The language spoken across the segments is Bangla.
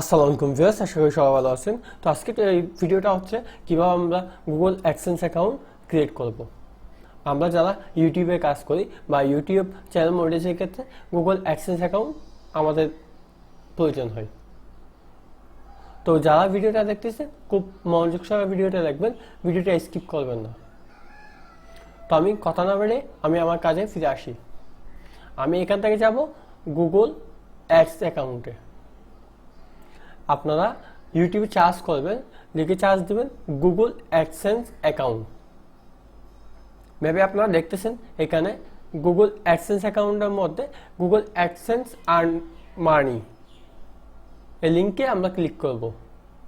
আসসালামু আলাইকুম ভিউয়ার্স, আশা করি সবাই ভালো আছেন। তো আজকে এই ভিডিওটা হচ্ছে কীভাবে আমরা গুগল অ্যাক্সেন্স অ্যাকাউন্ট ক্রিয়েট করব। আমরা যারা ইউটিউবে কাজ করি বা ইউটিউব চ্যানেল মনিটাইজের ক্ষেত্রে গুগল অ্যাক্সেন্স অ্যাকাউন্ট আমাদের প্রয়োজন হয়। তো যারা ভিডিওটা দেখতেছে খুব মনোযোগ সহকারে ভিডিওটা দেখবেন, ভিডিওটা স্কিপ করবেন না। তো আমি কথা না বেড়ে আমি আমার কাজে ফিরে আসি। আমি এখান থেকে যাব গুগল অ্যাডস অ্যাকাউন্টে আপনারা ইউটিউবে চার্জ করবেন, লিখে চার্জ দেবেন গুগল অ্যাডসেন্স অ্যাকাউন্ট মেবি আপনারা দেখতেছেন, এখানে গুগল অ্যাডসেন্স অ্যাকাউন্টের মধ্যে গুগল অ্যাডসেন্স আর্ন মানি এই লিঙ্কে আমরা ক্লিক করব।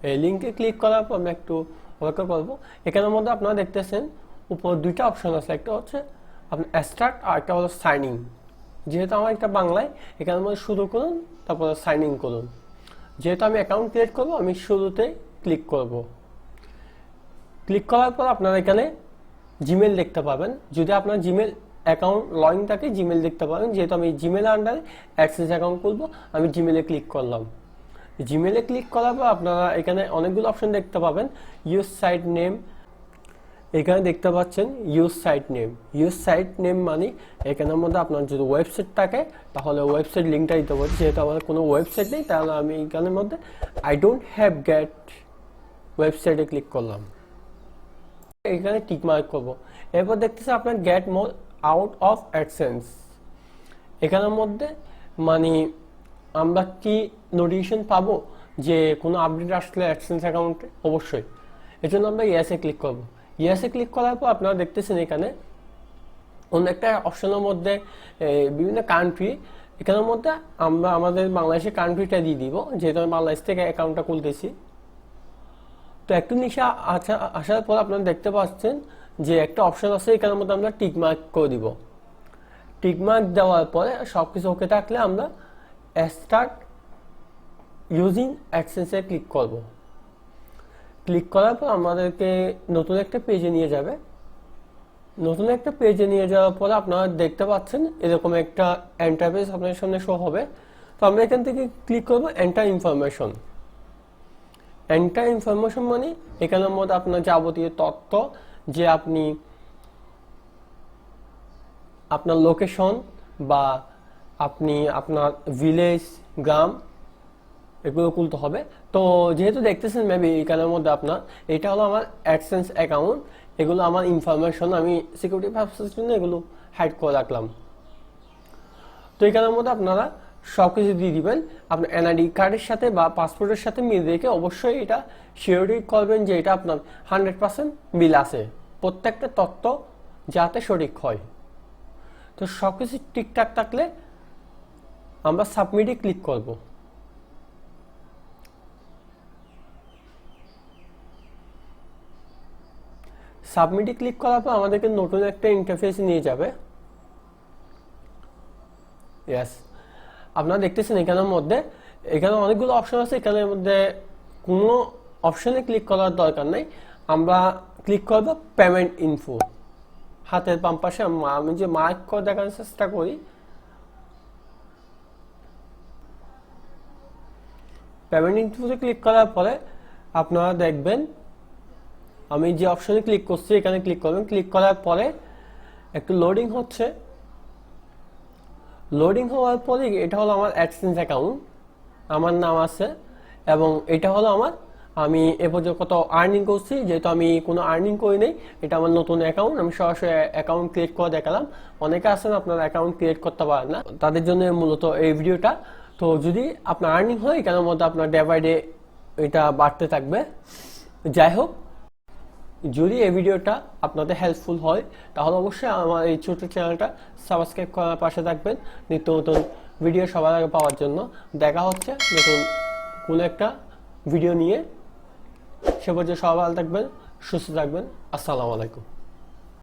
এই লিঙ্কে ক্লিক করার পর আমরা একটু অপেক্ষা করব। এখানের মধ্যে আপনারা দেখতেছেন, উপর দুইটা অপশন আছে। একটা হচ্ছে আপনার স্টার্ট আর একটা হলো সাইন ইন যেহেতু আমার একটা বাংলায়, এখানের মধ্যে শুরু করুন, তারপরে সাইন ইন করুন। যেহেতু আমি অ্যাকাউন্ট ক্রিয়েট করব, আমি শুরুতে ক্লিক করব। ক্লিক করার পর আপনারা এখানে জিমেল দেখতে পাবেন। যদি আপনার জিমেল অ্যাকাউন্ট লগ থাকে জিমেল দেখতে পাবেন। যেহেতু আমি জিমেল আন্ডারে অ্যাক্সেস অ্যাকাউন্ট করব আমি জিমেলে ক্লিক করলাম। জিমেলে ক্লিক করার পর আপনারা এখানে অনেকগুলো অপশন দেখতে পাবেন। ইউজ সাইট নেম এখানে দেখতে পাচ্ছেন use site name use site name মানে এখানের মধ্যে আপনার যদি ওয়েবসাইট থাকে, তাহলে ওয়েবসাইট লিঙ্কটা দিতে পারি। যেহেতু আমার কোনো ওয়েবসাইট নেই, তাহলে আমি এখানের মধ্যে আই ডোন্ট হ্যাভ গ্যাট ওয়েবসাইটে ক্লিক করলাম। এখানে টিক মার্ক করব। এরপর দেখতেছি আপনার get more out of AdSense এখানের মধ্যে মানে আমরা কি নোটিফিকেশন পাবো? যে কোনো আপডেট আসলে অ্যাডসেন্স অ্যাকাউন্টে অবশ্যই। এর জন্য আমরা ইয়াসে ক্লিক করব। ইয়াসে ক্লিক করার পর আপনারা দেখতেছেন এখানে অন্য একটা অপশনের মধ্যে বিভিন্ন কান্ট্রি এখানের মধ্যে আমরা আমাদের বাংলাদেশের কান্ট্রিটা দিয়ে দিব, যেহেতু আমি বাংলাদেশ থেকে অ্যাকাউন্টটা খুলতেছি। তো একটু নিচে আসা আসার পর আপনারা দেখতে পাচ্ছেন যে একটা অপশন আছে, এখানের মধ্যে আমরা টিকমার্ক করে দিব। টিকমার্ক দেওয়ার পরে সব কিছু ওকে থাকলে আমরা স্টার্ট ইউজিং অ্যাক্সেসে ক্লিক করব। ক্লিক করার পর আমাদেরকে নতুন একটা পেজে নিয়ে যাবে। নতুন একটা পেজে নিয়ে যাওয়ার পরে আপনারা দেখতে পাচ্ছেন এরকম একটা এন্টারপ্রাইজ আপনার সামনে শো হবে। তো আমরা এখান থেকে ক্লিক করব এন্টার ইনফরমেশন এন্টার ইনফরমেশন মানে এখানের মধ্যে আপনার যাবতীয় তথ্য, যে আপনি আপনার লোকেশন বা আপনি আপনার ভিলেজ গ্রাম এগুলো খুলতে হবে। তো যেহেতু দেখতেছেন মেবি এখানের মধ্যে আপনার, এটা হলো আমার অ্যাডসেন্স অ্যাকাউন্ট এগুলো আমার ইনফরমেশন আমি সিকিউরিটি পারপাসের জন্য এগুলো হাইড করে রাখলাম। তো এখানের মধ্যে আপনারা সব কিছু দিয়ে দিবেন। আপনার এনআইডি কার্ডের সাথে বা পাসপোর্টের সাথে মিল রেখে অবশ্যই এটা শিওরিটি করবেন যে এটা আপনার হান্ড্রেড পার্সেন্ট মিল আছে। প্রত্যেকটা তথ্য যাতে সঠিক হয়। তো সব কিছু ঠিকঠাক থাকলে আমরা সাবমিটে ক্লিক করব। সাবমিটে ক্লিক করার পর আমাদেরকে নতুন একটা ইন্টারফেস নিয়ে যাবে। ইয়েস আপনারা দেখতেছেন এখানের মধ্যে, এখানে অনেকগুলো অপশন আছে, এখানের মধ্যে কোনো অপশনে ক্লিক করার দরকার নেই। আমরা ক্লিক করব পেমেন্ট ইনফো হাতের বাম পাশে আমি যে মার্ক করে দেখানোর চেষ্টা করি। পেমেন্ট ইনফোতে ক্লিক করার পরে আপনারা দেখবেন আমি যে অপশনে ক্লিক করছি, এখানে ক্লিক করবেন। ক্লিক করার পরে একটু লোডিং হচ্ছে। লোডিং হওয়ার পরে এটা হলো আমার অ্যাডসেন্স অ্যাকাউন্ট আমার নাম আছে এবং এটা হলো আমার, আমি এ পর্যন্ত কত আর্নিং করছি, যেহেতু আমি কোনো আর্নিং করি নাই, এটা আমার নতুন অ্যাকাউন্ট আমি সরাসরি অ্যাকাউন্ট ক্রিয়েট করে দেখালাম। অনেকে আছেন, আপনার অ্যাকাউন্ট ক্রিয়েট করতে পারেন না। তাদের জন্য মূলত এই ভিডিওটা। তো যদি আপনার আর্নিং হয় কেন মধ্যে আপনার ডে বাই ডে এটা বাড়তে থাকবে। যাই হোক যদি এই ভিডিওটা আপনাদের হেল্পফুল হয়, তাহলে অবশ্যই আমার এই ছোট চ্যানেলটা সাবস্ক্রাইব করার পাশে থাকবেন। নিত্য নতুন ভিডিও সবার আগে পাওয়ার জন্য। দেখা হচ্ছে নতুন কোনো একটা ভিডিও নিয়ে। সে পর্যন্ত সবাই ভালো থাকবেন, সুস্থ থাকবেন। আসসালামু আলাইকুম।